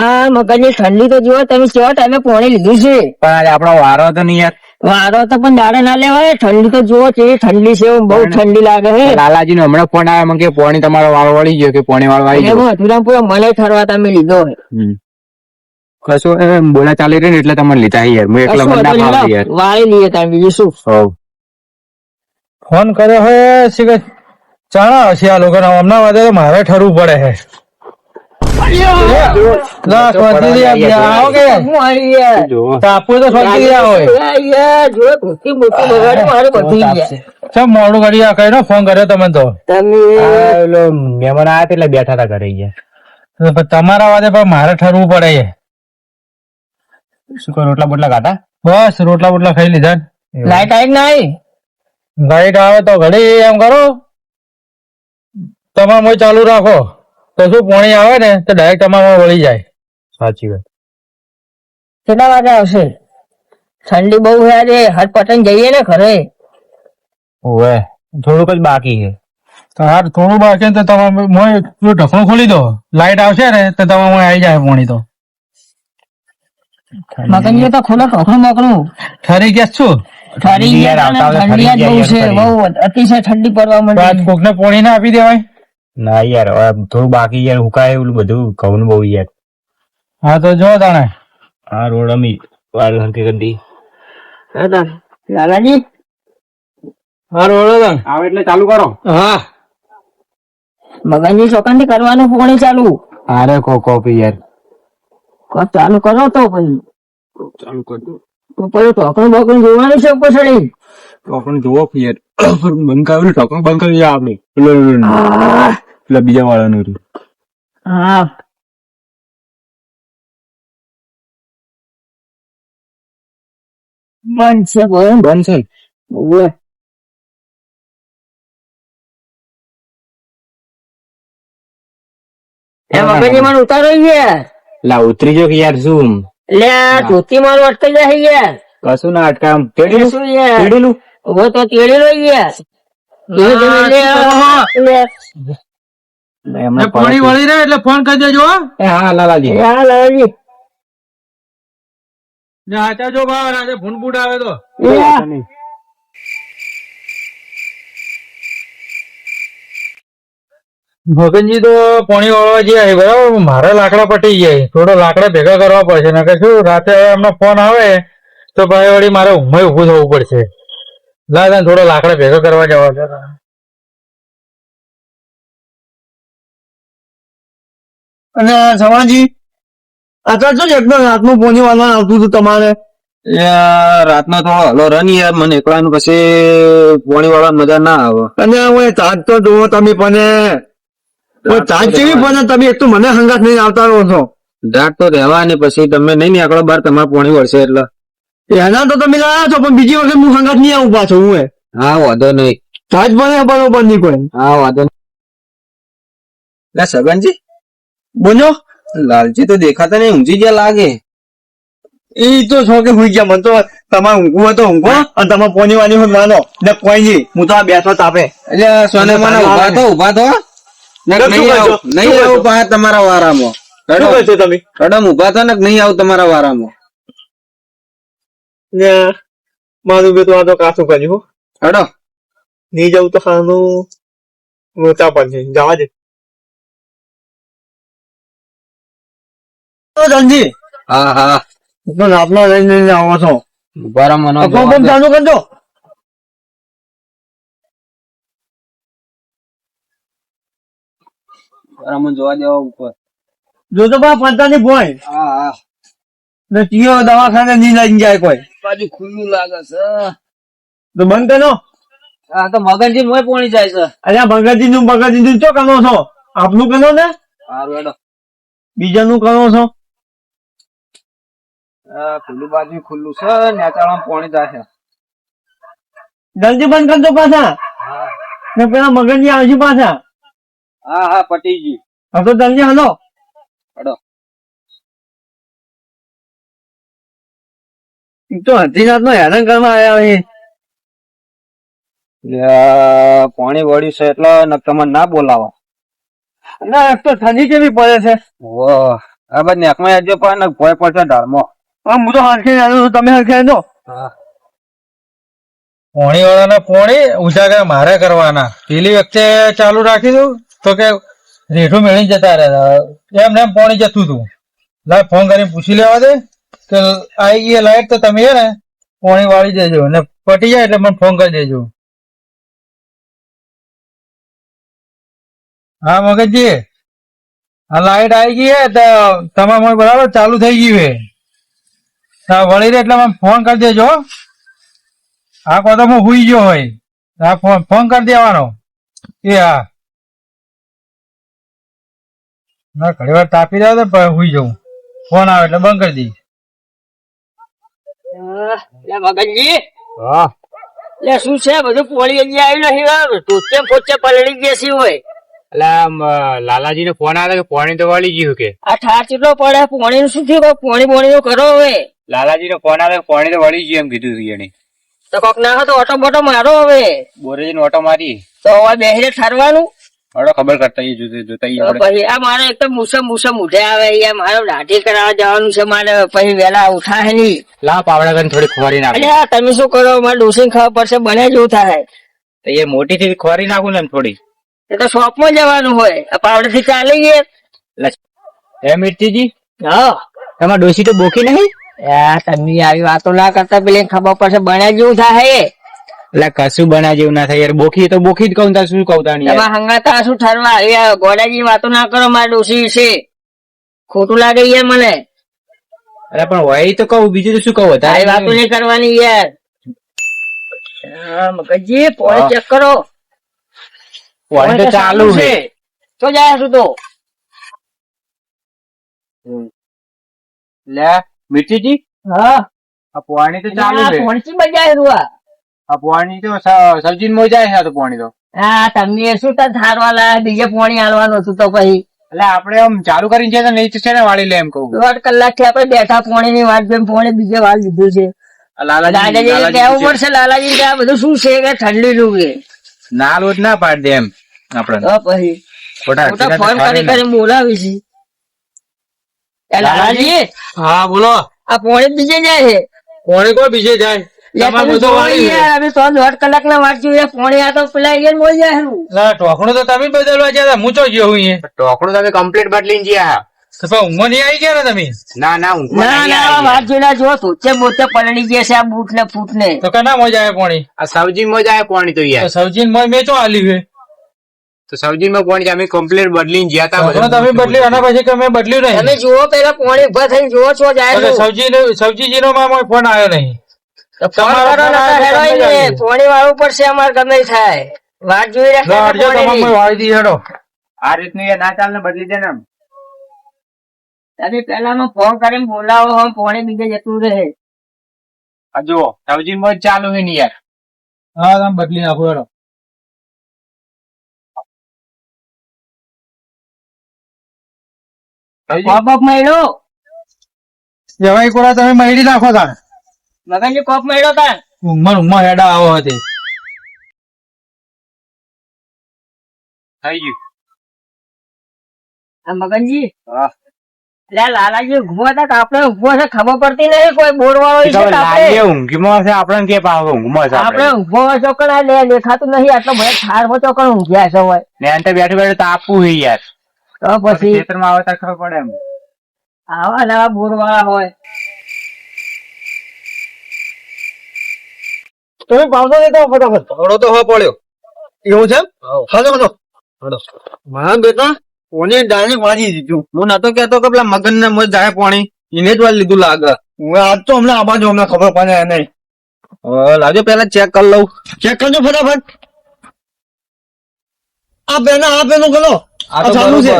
આ મગજની ઠંડી તો જુઓ તમે કેવા ટાઈમે પોણી લીધું છે. પણ આજે આપણો વારો તો નહીં યાર. વારો તો પણ દાડે ના લેવાય ઠંડી તો જુઓ કેવી ઠંડી છે બહુ ઠંડી લાગે છે. લાલાજી નો હમણાં ફોન આવ્યો મને કે પોણી તમારો વાળો વળી ગયો કે પોણી વાળો આવી ગયો. મથુરામપુરા મને ઠરવા તમે લીધો. કશું એમ બોલા ચાલી રહી ને એટલે તમને લીધા યાર. હું એકલો મને યાર. વાળી લઈએ તમે બીજું શું? ફોન કર્યો હે સિગત કે ચાણા હશે આ લોકો હમણાં વાદે મારે ઠરવું પડે હે. મોડું કરી કઈ ફોન કર્યો તમે તો તમે મહેમાન આયા એટલે બેઠા હતા ઘરે તમારા વાદે પણ મારે ઠરવું પડે શું કરો રોટલા બોટલા ખાતા બસ રોટલા બોટલા ખાઈ લીધા લાઈટ આવી નહીં. લાઈટ આવે તો ઘડી એમ કરો. તમારે મોય ચાલુ રાખો. તો શું પાણી આવે ને તો ડાયરેક્ટ અમારા વળી જાય. સાચી વાત. કેટલા વાગે આવશે? ઠંડી બહુ છે આજે હટ પટન જઈએ ને ઘરે? ઓવે થોડુંક જ બાકી છે. તો હાર થોડું બાકી ને તો તમે મોય ઢકણું ખોલી દો લાઈટ આવશે ને તો તમે મોય આવી જાય પાણી તો. મગનજી તો ખોલો ઢોકળું મોકલું ઠરી ગયા છું? ઠરી ગયા ઠંડી બહુ છે બહુ અતિશય ઠંડી પડવા માંડી. કોકને પાણી ના આપી દેવાય? ના યાર હવે થોડું બાકી યાર હુકાય એવું બધું ઘઉં બહુ યાર. હા તો જો તાણે. હા રોડ અમી વાર હરકે કરી લાલાજી? હા રોડ તાણ આવે એટલે ચાલુ કરો. હા. મગનજી ચોકનથી કરવાનું પોણી ચાલુ. અરે કો કોપી યાર. કો ચાલુ કરો તો પછી. ચાલુ કર દો. તો ઢોકળું બોકળું જોવાનું છે ઉપર ચડી ટોકણ જોવો યાર. બંધ કર્યું ટોકણ બંધ કરી આપણે. પેલું બીજા વાળાનું રહ્યું. હા બનશે ને? ઓવે. મને ઉતારો યાર લા ઉતરી જો કે યાર શું લે ધોતી મારું અટકાઈ જાય યાર કશું ના અટકામ તેડેલું શું યાર તેડેલું તો તેડી લો યાર લે લે. એમણે પાણી વળી રહે એટલે ફોન કરી દેજો એ હા લાલાજી. એ લાલાજી. ને આચા જો ભાવ આજે ભૂંડ બૂટ આવે તો. ભગનજી તો પાણી વાળવા જાય બરાબર? મારા લાકડા પટી જાય થોડો લાકડા ભેગા કરવા પડશે નકર શું રાતે એમનો ફોન આવે તો ભાઈ વળી મારે ઊંઘમાં ઉભું થવું પડશે. લાદા થોડો લાકડા ભેગા કરવા જવા અને સવાજી અત્યારે શું એકદમ રાતનું પોની વાળવાનું આવતું હતું તમારે. રાતના થોડો હલો રન યાર મને એકલાનું પછી પોણી વાળા મજા ના આવે. અને હું ચાંદ તો જુઓ તમે પણ ચાંદ કેવી પણ તમે એક તો મને હંગાત નહીં આવતા રહો છો. રાત તો રહેવા ને પછી તમે નહીં આકડો બાર તમારે પોણી વળશે એટલે. એના તો તમે લાયા છો પણ બીજી વખત હું હંગાત નહીં આવું પાછો હું હા વાંધો નહીં. ચાંદ પણ બરોબર નહીં કોઈ. હા વાંધો નહીં. સગનજી. બોલો. લાલજી તો દેખાતા નહીં ઊંઘી ગયા લાગે. એ તો છો કે હુઈ ગયા મને તો તમારે ઊંઘવું હોય તો ઊંઘો અને તમારે પોની વાની હોય માનો. ને કોઈ નહીં હું તો આ બેઠો તાપે. એટલે સોને મને ઊભા તો ઊભા તો નહીં આવું નહીં આવું પા તમારા વારામાં. રડમ તમે? રડમ ઊભા થો ને નહીં આવું તમારા વારામાં. ને મારું બે તો આ તો કાચું કર્યું હો. રડો. નહીં જવું તો ખાનું મોટા પણ છે જવા દે. તો ધનજી હા હા. તો રાતનો લઈને લઈને આવો છો. રહો મને અકો પણ ચાલુ કરજો. વારામાં જોવા દેવા ઉપર. જોજો બા પંતાની ભોય હા હા. ને ટીઓ દવાખાને નહીં લઈને જાય કોઈ. બાજુ ખુલ્લું લાગે છે. તો બંધ કરો. આ તો મગનજી મોય પોણી જાય છે. અલ્યા ભગતજી નું મગનજી નું ચો કરો છો? આપનું કરો ને? સારું હેડો. બીજાનું કરો છો? ખુલ્લું બાજુ ખુલ્લું છે નેચાળમાં પોણી જાય છે જલ્દી બંધ કરજો પાછા. ને પેલા મગનજી આવજો પાછા. હા હા પટીજી. તો જલ્દી હલો. હડો. તો હતીનાથ નો હેરાન કરવા આવ્યા હોય. પાણી વળ્યું છે એટલે ન તમને ના બોલાવો. ના એક તો ઠંડી કેવી પડે છે? વાહ આ બાદ નેકમાં આવજો પણ ભોય પડશે ઢાળમાં. હા. તો હરખે આવ્યો છું તમે હરખે આવ્યો પોણી વાળાને પોણી ઉજાગર મારે કરવાના. પેલી વખતે ચાલુ રાખી દઉં તો કે રેઠું મેળી જતા રહ્યા એમ ને એમ પોણી જતું હતું. લાય ફોન કરીને પૂછી લેવા દે કે આવી ગઈ લાઈટ, તો તમે છે ને પોણી વાળી દેજો. ને પટી જાય એટલે મને ફોન કરી દેજો. હા, મગજજી. આ લાઈટ આવી ગઈ હે, તો તમારે બરાબર ચાલુ થઈ ગયું હા. વળી રે એટલે મને ફોન કરી દેજો. હા આ કહો તો હું હુઈ ગયો હોય. હા ફોન ફોન કરી દેવાનો. એ હા. ના ઘણી વાર તાપી જાવ તો હુઈ જવું. ફોન આવે એટલે બંધ કરી દઈશ. મગનજી. લે શું છે? બધું પોળી હજી આવ્યું નથી ટોચે પોચે પલળી ગયા છે હોય. લાલાજી ને ફોન આવે કે પોણી તો વળી ગયું કે? આ ઠાર ચેટલો પડે? પોણી નું શું થયું? પોણી પોણી નું કરો હવે. લાલાજી નો ફોન આવે કે તો વળી ગયું એમ કીધું હતું એને તો કોક ના હતો ઓટો બોટો મારો હવે. બોરેજી નો ઓટો મારી. તો હવે બેહીને ઠરવાનું. ઓટો ખબર કરતા એ જોતે જોતા ઈ પછી આ મારે એક તો મુસમ મુસમ ઉઠે આવે યાર મારે દાઢી કરાવવા જવાનું છે મારે પછી વેલા ઉઠાય નહીં લા પાવડા કરીને થોડી ખોરી નાખ. અલ્યા તમે શું કરો? મારે ડોસી ખાવા પડશે બને જેવું થાય તો એ મોટી થી ખોરી નાખું ને થોડી. એ તો શોપમાં જવાનું હોય. આ પાવડા થી ચાલી ગયે હે મિર્ચીજી હા. તમારા ડોસી તો બોકી નહીં? યાર તમે આવી વાતો ના કરતા પેલી ખબર પડશે બન્યા જેવું થાય એટલે કશું બના જેવું ના થાય યાર. બોખી તો બોખી જ કહું તાર શું કહું યાર. એમાં હંગાતા શું ઠરવા? યાર ગોડાજી વાતો ના કરો મારા ડોસી છે ખોટું લાગે યાર મને. અરે પણ હોય તો કહું. બીજું તો શું કહું? તારી વાતો નહીં કરવાની યાર. મગજી પોણે ચેક કરો. પોણી તો ચાલુ છે. તો જાય છું તો. લે. મિર્ચીજી હા. આ પોણી તો ચાલુ છે. પોણચી બજાય રૂઆ આ. પોણી તો સબ્જી માં છે તો પોણી તો. હા તમને શું તા થારવાલા બીજે પોણી આલવાનું હતું તો પછી. એટલે આપણે આમ ચાલુ કરીને છે નહીં છે ને વાળી લે એમ કહું. દોઢ કલાકથી આપણે બેઠા પોણી ની વાત જોઈને પોણી બીજે વાર લીધું છે. લાલાજી કહેવું પડશે લાલાજી કે આ બધું શું છે કે ઠંડી નું કે ના લોટ ના પાડ દે એમ આપણે તો પછી ફોન કરી. કરી બોલાવી છે. એ લાલાજી? હા બોલો. આ પોણી બીજે જાય છે? પોણે કોઈ બીજે જાય? તો ના તો. ના ટોકણું તો તમે બદલવા ગયા હતા હું ગયો હું ટોકડું તમે કમ્પ્લીટ બદલી ગયા તો ઊંઘમાં નહીં આવી ગયા ને તમે? ના ના ના ના વાત જોઈને જો ધોચે મોચે પલળી ગયા છે આ બૂટ ને ફૂટ ને તો કના મજા આવે પોણી? આ સવજી મજા આવે પોણી તો યાર. યાર સબ્જી મેં ચો આલ્યું છે તો સબ્જી માં પોણી અમે કમ્પ્લીટ બદલી ગયા હતા તમે બદલી આના પછી કે મેં બદલ્યું તમે નહીં જુઓ પેલા પોણી ઊભા થઈને જુઓ છો જાય સૌજી છે. સબ્જી સબ્જી જીનો માં ફોન આવ્યો નહીં ને. પોણી વાળવું પડશે અમારે ગમે થાય. વાત જોઈ લો, રાખે અડજો તમારે વાળી દી હેડો. આ રીતની ના ચાલ ને બદલી દે ને તમે પેલા નો ફોન કરીને બોલાવો હમ પોણી બીજે જતું રહે. આ જુઓ સૌજી માં જ ચાલુ હે ને યાર. હા તમે બદલી નાખો કોપ મળ્યો? જવાઈ કોરા તમે મળી નાખો તાણ. મગનજી કોપ મળ્યો તા ઊંઘમાં ઊંઘમાં હેડા આવો હતી થઈ ગયું આ મગનજી? હા. લાલાજી ઊભો હતા કે આપણે ઊભો છે ખબર પડતી નહીં કોઈ બોર વાળો છે કે ઊંઘમાં છે આપણને કે પાવે ઊંઘમાં છે આપણે. આપણે ઊભો આ લે દેખાતું નહીં આટલો બધો ઠારમાં ચોકણ ઊંઘ્યા છે હોય. ને અંતે બેઠું બેઠું તાપવું છે યાર. તો પછી ખેતરમાં આવે ત્યારે ખબર પડે એમ. આવા નવા બોર વાળા હોય. તમે પાવતો દેતા હો ફટાફટ. થોડો તો હો પડ્યો. એવું છે હલો હલો. હલો. મારા બેટા કોને ડાયરેક્ટ વાંચી દીધું? હું નતો કેતો કે પેલા મગન ને મોજ જાય પાણી. એને જ વાર લીધું લાગે. હું આજ તો હમણાં આબાજુ હમણાં ખબર પડે નહીં. હવે લાવજો પેલા ચેક કરી લઉં. ચેક કરજો ફટાફટ. આ બેના આ પેનું કરો. આ આ તો ચાલુ છે?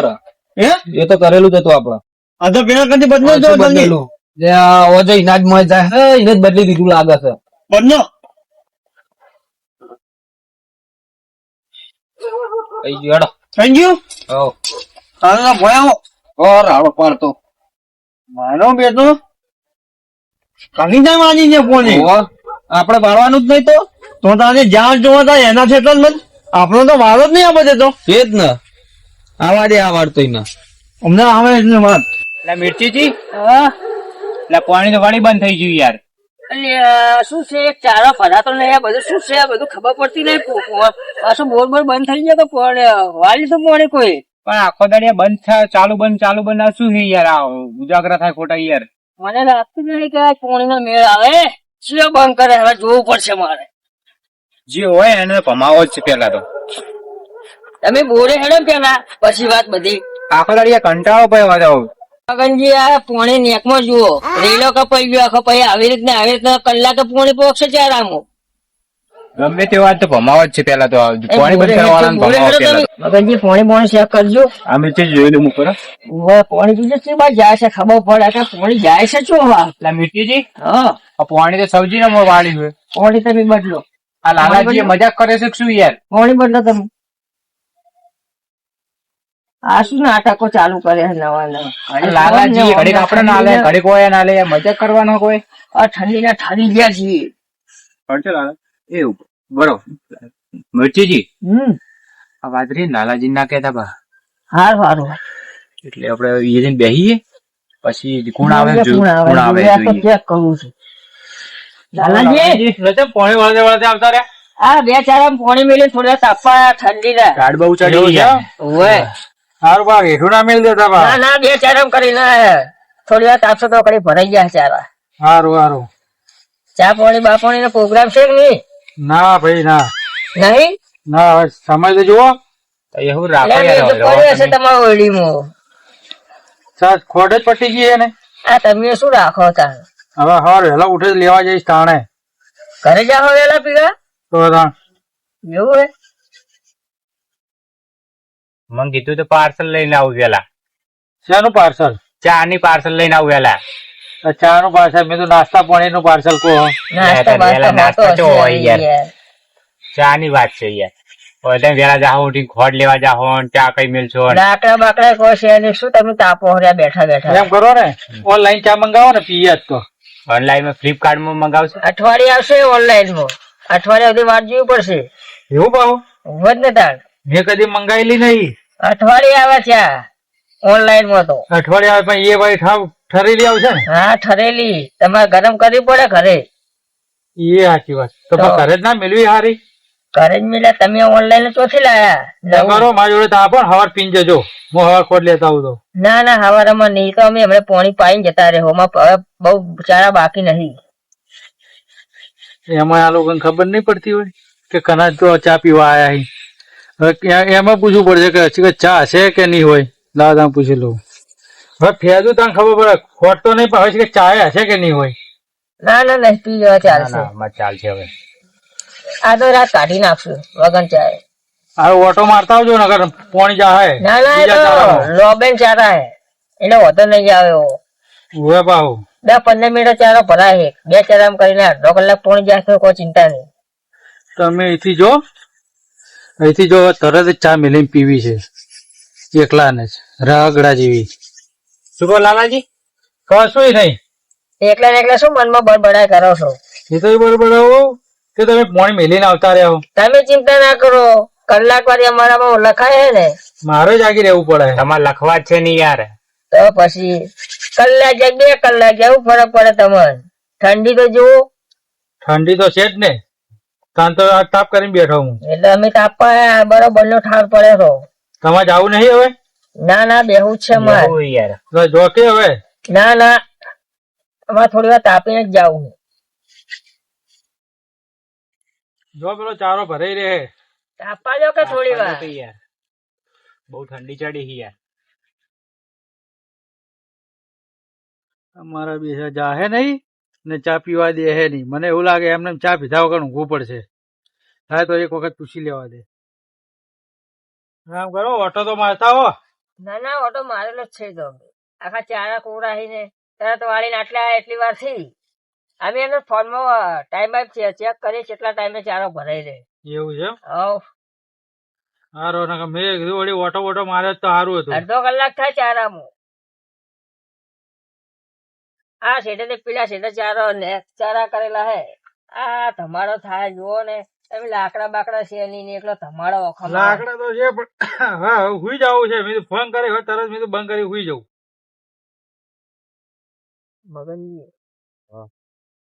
હે? એ તો કરેલું જ હતું આપડે. આ તો પેના કરતી બદલો જો બદલેલું. જે આ ઓજે ઇનાજ મોજ જાય હે ઇને જ બદલી દીધું લાગે છે. બદલો. કઈ ગયો હેડો. થઈ ગયું હો. હાલો ભયાવો ઓ રાડો પાડતો. મારો બેટો. કાઢી જાય માની છે હોવે. આપણે બાળવાનું જ નહીં તો. તો તારે જ્યાં જોવા થાય એના છે મત આપણો તો વારો જ નહીં છે તો. એ જ ને. આવા દે આ વાળતો અમને આવે એટલે વાત. એટલે મિર્ચીજી? હા. એટલે પાણી તો વાળી બંધ થઈ ગયું યાર. એટલે શું છે? એક ચારો ફરાતો નહીં આ બધું શું છે? આ બધું ખબર પડતી નહીં. પાછું બોર બોર બંધ થઈ ગયો તો પણ વાલી તો પોણે કોઈ. પણ આખો દાડિયા બંધ થાય ચાલુ બંધ ચાલુ બંધ. આ શું છે યાર? આ ઉજાગરા થાય ખોટા યાર. મને લાગતું નહીં કે પાણી પોણીનો મેળ આવે. શું બંધ કરે? હવે જોવું પડશે મારે. જે હોય એને ભમાવો જ છે પેલા તો. તમે બોરે હેડો કે પેલા પછી વાત બધી. આખો દાડિયા કંટાળો પડ્યો મારો મગનજી આ પોણી નેકમાં જુઓ. રેલો કપાઈ ગયો આખો પછી આવી રીતના આવી રીતના કલાકે પોણી પોક્ષે ચારામાં ગમે તે વાત તો ભમાવો જ છે પેલા તો. પાણી બંધ કરવાના મગનજી પોણી પોણી ચેક કરજો. આ તે જોઈ લઉં ઉપર પોણી બીજું શું બા જાય છે? ખબર પડે કે પોણી જાય છે શું હવા? એટલે મિર્ચીજી હા. આ પાણી તો સબ્જી ને વાળી હોય. પોણી તમે બદલો. આ લાલાજી મજાક કરે છે શું યાર? પોણી બદલો તમે. આ શું નાટકો ચાલુ કર્યા છે નવા નવા? આ લાલાજી ઘડીક આપણે ના લે ઘડીક હોય ના લે મજાક કરવાનો કોઈ? આ ઠંડીના ઠરી ગયા છીએ. પડશે લાલા? મિર્ચીજી? હમ. આ વાદરી લાલાજી ના કહેતા બા. હારું હારું એટલે આપણે એ જઈને બેહીએ પછી કોણ આવે કોણ આવે? કોણ આવે તો જોઈએ. ચેક કરું છું? લાલાજી? રચમ પાણી વળતે વળતે આવતા રહ્યા? આ બે ચાર આમ પોણી મેલી થોડા તાપા ઠંડીના. ગાડ બહુ ચડી છે? ગયા ઓવે. સારું બા હેઠું ના મેળ દેતા બા ના ના બે ચારમ કરીને થોડી વાર તાપસો તો કરી ભરાઈ ગયા ચારા સારું સારું ચા પાણી બા પાણી નો પ્રોગ્રામ છે કે નહીં? ના ભાઈ ના. નહીં? ના હવે સમય તો જુઓ. એવું રાખો તમારા ઓરડીમાં. સાત ખોટ જ પટી ગઈ ને આ તમે શું રાખો તા હવે હવાર વહેલા ઉઠે જ લેવા જઈશ તાણે. ઘરે જાઓ વેલા પીવા? તો એવું હે? મને કીધું તો પાર્સલ લઈને આવું વેલા નું પાર્સલ ચા ની પાર્સલ લઈને આવું વેલા ચા નું પાર્સલ મેં તો નાસ્તા પાણી નું પાર્સલ કહો નાસ્તા ચો હોય યાર. ચા ની વાત છે યાર તમે વેલા જાઓ ઉઠી ખોટ લેવા જાઓ ચા કઈ મેલશો ને. લાકડા બાકડા કોઈ છે શું તમે તાપો હર્યા બેઠા બેઠા એમ કરો ને ઓનલાઈન ચા મંગાવો ને પીએ જ તો ઓનલાઈનમાં ફ્લિપકાર્ટમાં મંગાવશો અઠવાડિયે આવશે ઓનલાઈનમાં અઠવાડિયા સુધી વાટ જોવી પડશે એવું ઊભો જ ને તાણ મેં કદી મંગાયેલી નહીં. અઠવાડિયે આવે છે ઓનલાઈનમાં તો. અઠવાડિયા પણ એ ભાઈ ઠાવ ઠરેલી આવશે ને? હા ઠરેલી. તમારે ગરમ કરવી પડે ઘરે. એ સાચી વાત. તો. ઘરે જ ના મેળવી હારી? ઘરે જ મિલે તમે ઓનલાઈન ચોથી લાયા. કરો મારી જોડે તા પણ હવાર પીન જજો હું હવાર ખોટ લેતા આવું તો. ના ના હવારમાં નહીં તો અમે હમણાં પોણી પાઈને જતા રહે. હોમાં હવે બહુ ચારા બાકી નહીં. એમાં આ લોકોને ખબર નહીં પડતી હોય કે કના તો ચા પીવા આયા હી. એમાં પૂછવું પડશે કે હજી ચા હશે કે નહીં હોય? દાદા પૂછી લઉં. હવે ફેજુ તને ખબર પડે ખોટ તો નહીં પણ હવે કે ચા હશે કે નહીં હોય? ના ના નહીં પી જવા ચાલશે ચાલશે હવે. આ તો રાત કાઢી નાખશું વગન ચાય હવે ઓટો મારતા આવજો નગર પોણી જા હે ના ના એ તો લોબેન ચારા હે. એટલે વધુ નહીં આવે એવો. ઉવે બાહુ. બે પંદર મિનિટ ચારો ભરાય બે ચારામ કરીને અડધો કલાક પોણી જાય તો કોઈ ચિંતા નહીં. તમે અહીંથી જો અહીંથી જો તરત જ ચા મેલીને પીવી છે. એકલાને જ. રગડા જેવી. શું કહો લાલાજી? કશું નહીં. એકલા ને એકલા શું મનમાં બળબડાય કરો છો? એ તો બરોબર કે તમે પોણી મેલીને આવતા રહ્યા તમે ચિંતા ના કરો. કલાક વાળી અમારામાં લખાય છે ને. મારે જ આગી રહેવું પડે. તમારે લખવા જ છે નહીં યાર. તો પછી કલાક જાય બે કલાક જાય ફરક પડે તમને. ઠંડી તો જુઓ. ઠંડી તો છે જ ને. તાન તો આ તાપ કરીને બેઠો હું. એટલે અમે તાપવા બરોબર નો ઠાર પડે છો તમારે જવું નહીં હવે? ના ના બેહું જ છે મારે. યાર. જો કે હવે? ના ના અમારે થોડી વાર તાપીને જ જવું જો પેલો ચારો ભરાઈ રહે. તાપવા જો કે થોડી વાર? બહુ ઠંડી ચડી છે યાર. અમારા બીજા જાહે નહીં? ને ચા પીવા દે હે નહીં. મને એવું લાગે એમને એમ ચા પીધા વગર ઊંઘવું પડશે. હા તો એક વખત પૂછી લેવા દે. આમ કરો ઓટો તો મારતા હો. ના ના ઓટો મારેલો જ છે તો. આખા ચારા કોરાહીને તરત વાળીને આટલા એટલી વાર થઈ અમે એનો ફોનમાં ટાઈમ ચેક કરી કેટલા ટાઈમે ચારો ભરાઈ રહે. એવું છે એમ? હવ. હારો નકર મેં કીધું વળી ઓટો ઓટો મારે તો સારું હતું. અડધો કલાક થાય ચારામાં. આ શેઠે પેલા શેઠે ચારો ને ચારા કરેલા હે. આ તમારો થાય જુઓ ને. તમે લાકડા બાકડા છે નહીં ને એકલો તમારો ઓખો લાકડા તો છે પણ હા હુઈ જવું છે. મેં ફોન કરી હોય તરત મેં બંધ કરી હુઈ જવું મગનજી. હા.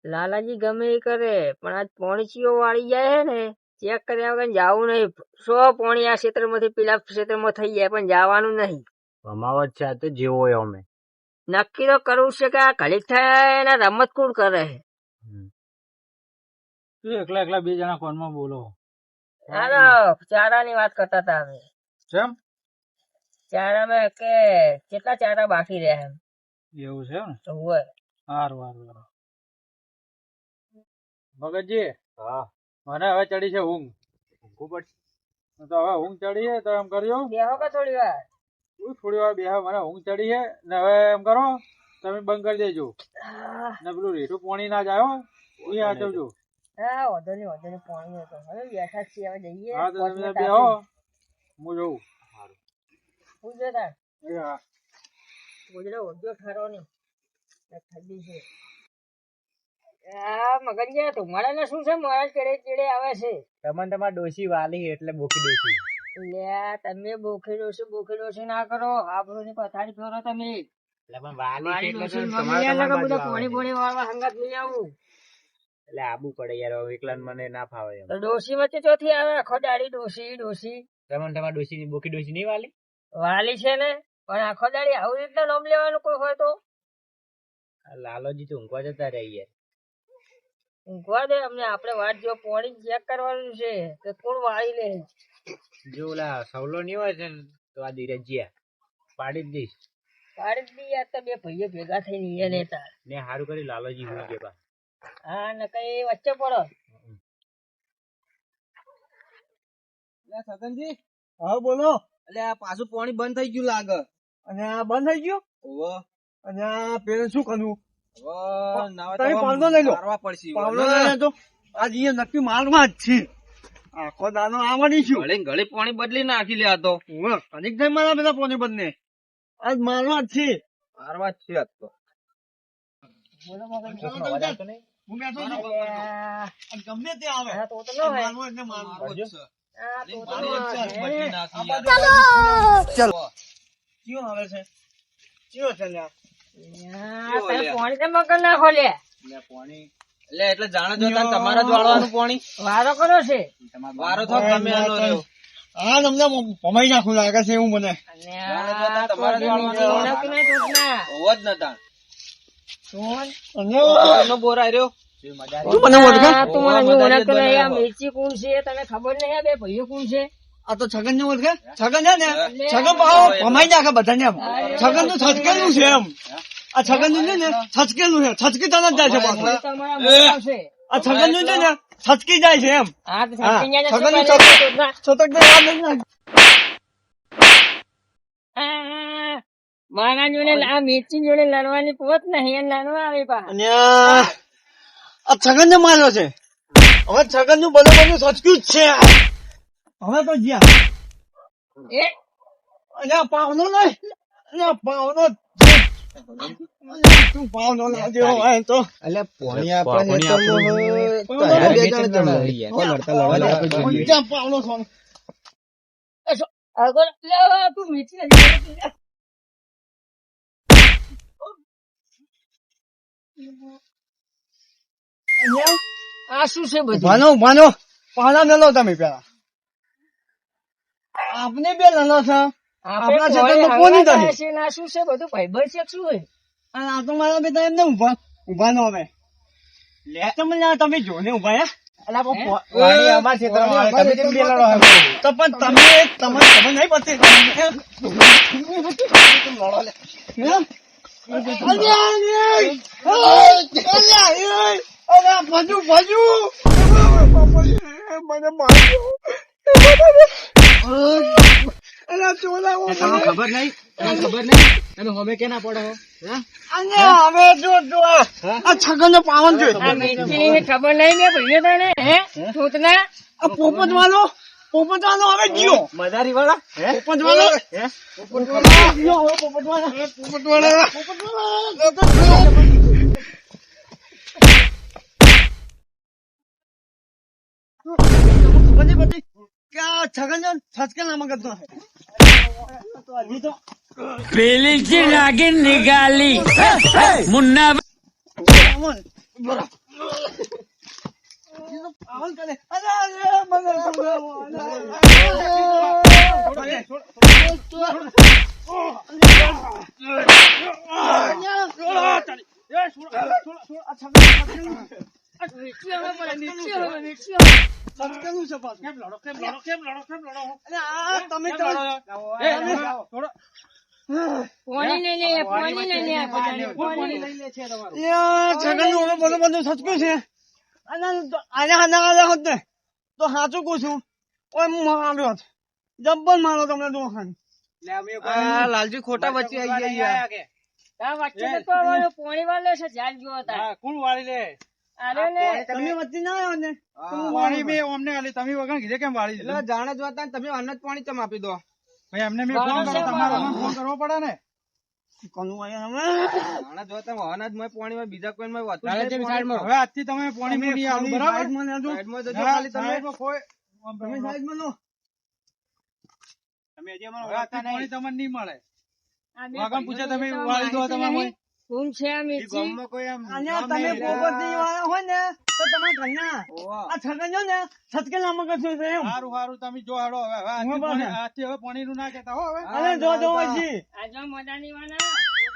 લાલાજી ગમે એ કરે પણ આજ પોણીચીઓ વાળી જાય છે ને ચેક કર્યા વગર જવું નહીં. સો પોણી આ ક્ષેત્રમાંથી પેલા ક્ષેત્રમાં થઈ જાય પણ જવાનું નહીં. અમાવત છે આ તો જેવો અમે. નક્કી તો કરવું છે કે આ થાય એના રમત કોણ કરે? તું એકલા એકલા બે જણા ફોનમાં બોલો. ચાલો ચારાની વાત કરતા હતા અમે. કેમ ચારામાં કે કેટલા ચારા બાકી રહ્યા એમ? એવું છે ને? તો હોય. સારું સારું ભગતજી હા. મને હવે ચડી છે ઊંઘ. ખૂબ પડશે તો હવે ઊંઘ ચડી છે તો એમ કરજો બે વખત થોડી વાર? હું થોડી વાર બે મને ઊંઘ ચડી છે. ને હવે એમ કરો તમે બંધ કરી દેજો. ને પેલું રેઠું પોણી ના જાય હો. હાચવજો હા વધુ નહીં વધુ નહીં પાણી હતો હવે બેઠા જ છીએ હવે જઈએ. હા તો તમે બેહો. હું જોઉં. હું ગોજડો ઓઢ્યો ઠારો નહીં. ને ઠંડી છે. આ મગનજી તમારા ને શું છે? મારા ચડે ચડે આવે છે. તમને તમારા ડોસી વાલી એટલે બોકી ડોસી લ્યા તમે બોખી ડોસી બોખી ડોસી ના કરો. આબરૂ ની પથારી ફેરો તમે. એટલે વાલી આબુ પડે યાર મને ના ફાવે વચ્ચે ચોથી આવે આખો દાડી તમને તમારા ડોસી ડોસી નહીં વાલી? વાલી છે ને પણ આખો દાડી આવી રીતના નામ લેવાનું કોઈ હોય તો. લાલોજી તો ઊંઘવા જતા રહી યાર. ઊંઘવા દે અમને આપણે વાત જો પોણી ચેક કરવાનું છે તો કોણ વાળી લે? જો ઓલા સવલો નહીં હોય છે ને તો આ ધીરજિયા પાડી જ દઈશ. પાડી જ દી આ તો બે ભાઈઓ ભેગા થઈને ને તાર. ને સારું કરી લાલોજી કે ગયા હા ને કઈ વચ્ચે પડો. સતનજી હા બોલો. એટલે આ પાછું પાણી બંધ થઈ ગયું લાગે. અને આ બંધ થઈ ગયું? ઓવો અને આ પેલે શું કરવું? તમે તો લઈ લો. મારવા પડશે. પાવડો લઈ તો આજ અહીંયા નક્કી મારમાં જ છે આખો દાનો આવવાની છું. ગળે ગળે પાણી બદલી નાખી લે તો. અનેક થાય મારા બધા પાણી બદલે. આજ મારવા જ છે. મારવા જ છે આજ તો. બોલો મગન હું બેઠો છું. અલ્યા, અને ગમે તે આવે. આ તો તો ન હોય. મારવો એટલે મારવો જ છે. ચલો. કયો આવે છે? કયો છે પોણી તો મગન નાખો લે લે પાણી. એટલે એટલે જાણો જો તમારા જ વાળવાનું પાણી. વારો કરો છે. વારો તો તમે આનો રહ્યો. હા તમને પમાઈ નાખું લાગે છે એવું મને. તમારે જ વાળવાનું. બોરા રહ્યો. મિર્ચી કોણ છે તને ખબર નહીં આ બે ભાઈઓ કોણ છે? આ તો છગન ને ઓળખે છગન છે ને? છગન પાહો પમાઈ નાખે બધાને એમ છગનનું છચકેલું છે એમ. આ છગનનું છે ને છચકેલું છે છચકી તને જાય છે પાછું આ છગનનું છે ને છચકી જાય છે એમ છગન ને. છતક મારા જોડે આ મેચી જોડે લડવાની પોત નહીં લડવા આવી પા અને આ છગન ને માર્યો છે હવે છગનનું બધું બધું સચક્યું જ છે હવે તો જ્યાં એ નહીં આ પાવનો આ તું તો આપણું આગળ તું શું છે બધું? ભાનો ભાનો પાણા ન લો તમે પેલા. આપને બે લલો છો? આપણે આપણા ક્ષેત્રમાં કોની હંગાત છે ને શું છે બધું ભાઈબંધ છે શું હોય અને આ તો મારા બેટા એમને ઊભા ઊભા નો હવે લે તમે લ્યા તમે જો ને ઊભા? તો પણ તમે તમે તમે નહીં પતે હે? હે? અલ્યા, અલ્યા, અલ્યા, અલ્યા, અલ્યા, ભજુ, ભજુ. મને માર્યો. અલ્યા, ખબર નહીં? તને ખબર નહીં? તમે હમે કે ના પડો અલ્યા, હવે જો, જો, આ આ પાવન છે. ખબર નહીં ને ભાઈઓ તને હે? તૂટના આ પોપટ વાળો પોપટ વાળો હવે ગયો. મજારી વાળા પોપટ વાળો પોપટ વાળો પોપટ વાળો પોપટ વાળો પોપટ વાળો ખબર નહીં પડતી કે આ છગન છચકે છોડાવો. અરે, અરે. સટકેલું છે પાછું. અરે, આ તમે તો- પોણી લઈ લે પોણી લઈ લે બધાને પોણી. યા, છગનનું હવે બધું બધું સચકું છે આને હાના આલે હોત ને તો સાચું કહું છું કોઈ હું માર્યો હોત જબ્બર મારો તમને દોખાન લાલજી ખોટા વચ્ચે આવી ગયા પોણી વાળે છે જાગ જો હતા વાળી લે અરે તમે વચ્ચે ના આવ્યો ને. તો હું પાણી મારું. મેં અમને આલી તમે વગર કીધે કેમ વાળી દીધું? જાણે જોતા તમે અનજ પાણી ચમ આપી દો. ભાઈ એમને મેં ફોન કરો તમારો ફોન કરવો પડે ને? કોનું આયા હવે? જાણે જોતા અનજમાં પાણીમાં બીજા કોઈ હવે આજથી તમે પાણી મેં નહીં આલું બરાબર? સાઈડમાં લેજો. હા, સાહેબમાં કોઈ તમે સાઈડમાં લો. હવે આજથી પાણી તમને નહીં મળે. વાગમ પૂછે તમે વાળી દો તમારે નહીં. છે આ મિર્ચી અને તમે પોપટજી વાળા હોય ને તો તમે ઘરના આ છગન જો ને છટકેલા મગજનું છે એમ. સારું સારું તમે જો હાડો હવે આજથી હવે પાણી નું ના કેતા હો હવે. અરે જો જો પછી આ જો મદાની વાળા.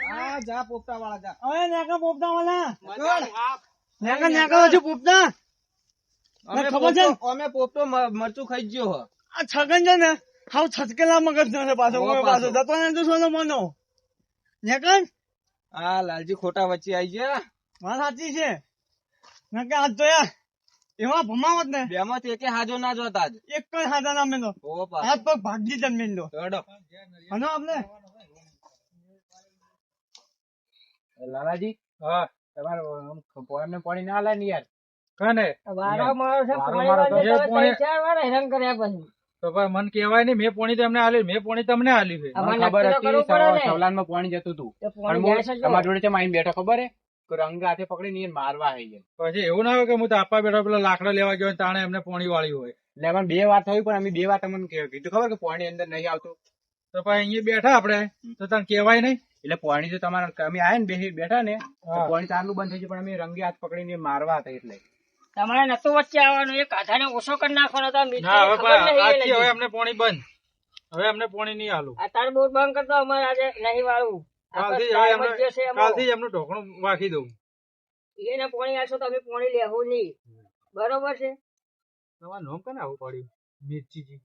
હા જા પોપટા વાળા જા. હવે નેકા પોપટા વાળા. નેકા નેકા હજુ પોપટા? અમે ખબર છે? અમે પોપટો મરચું ખાઈ ગયો આ છગન છે ને હાવ છતકેલા મગજ નો છે પાછો પાછો. પાછો. જતો ને તો સોનો મનો. નેકન હા લાલજી ખોટા વચ્ચે આવી ગયા. વાત સાચી છે. નકે આજ તો યાર. એવા ભમાવત ને. બે માંથી એકે હાજો ના જોતા જ. એક કઈ હાજા ના મેલો હાથ પગ ભાગી જન મેલો હેડો. હનો આપને? લાલાજી હા તમારે ને પાણી ના લાય ને યાર. કને વારો મારો છે પાણી વાળો ચાર વાર હેરાન કર્યા પછી. તો ભાઈ મન કહેવાય નહીં મેં પોણી તમને આલી મેં પોણી તમને આલી છે. ખબર હતી કરવું પડે સવલાનમાં પાણી જતું હતું. તો પણ પોણી. તમારી જોડે આવીને બેઠો ખબર હે? રંગ હાથે પકડી એને મારવા આવી ગયા. પછી એવું ના હોય કે હું તો આપવા બેઠો પેલા લાકડા લેવા ગયો તાણે એમને પોણી વાળી હોય. એટલે મને બે વાર થયું પણ અમે બે વાર તમને કે- કીધું ખબર કે પોણી અંદર નહીં આવતું? તો પછી અહીંયા બેઠા આપણે. તો તને કહેવાય નહીં. એટલે પોણી તો તમારા અમે આયા ને બેઠા ને પોણી. ચાલુ બંધ થઈ ગયું પણ અમે રંગે હાથ પકડીને મારવા હતા એટલે. તમારે નતું વચ્ચે આવવાનું એક કાંધાને ઓછો કરી નાખવાનો તો આ મિર્ચી ના હવે. અમને પોણી બંધ. હવે અમને પોણી નહીં આલું આ તાર બોર બંધ કરતો અમારે આજે નહીં વાળું કાલથી એમને. ઢોકણું વાખી દઉં. એને પોણી આલશો તો અમે પોણી લેવું નહીં. બરોબર છે? તમારું નોમ કને આવું પડ્યું? મિર્ચીજી.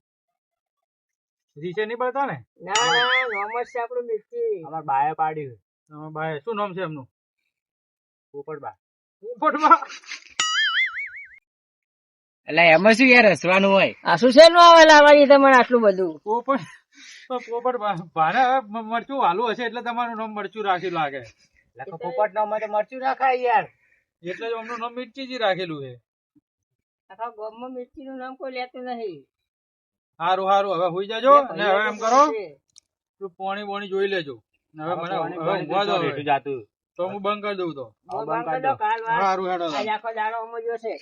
રીસે નહીં પડતા ને? ના ના નોમ જ છે આપણું મિર્ચી. અમાર બાએ પાડ્યું તમારા બાએ શું નામ છે એમનું? પોપટબા. પોપટબા. એટલે એમાં શું યાર હસવાનું હોય? આ શું છે નો આવે લાવવાની તમારે આટલું બધું. પોપટ પોપટ ભારે મરચું વાલું હશે એટલે તમારું નામ મરચું રાખ્યું લાગે. પોપટ નામ તો મરચું રાખાય યાર. એટલે જ એમનું નામ મિર્ચીજી રાખેલું છે. આખા ગામમાં મિર્ચી નું નામ કોઈ લેતું નહીં. સારું સારું હવે હોઈ જાજો ને હવે એમ કરો. તું પોણી બોણી જોઈ લેજો. હવે મને હવે ઊંઘવા દો હવે. જાતું. તો હું બંધ કરી દઉં તો. બંધ કરી દો, કાલ વાર. સારું હેડો. આખો દાડો અમો જો છે.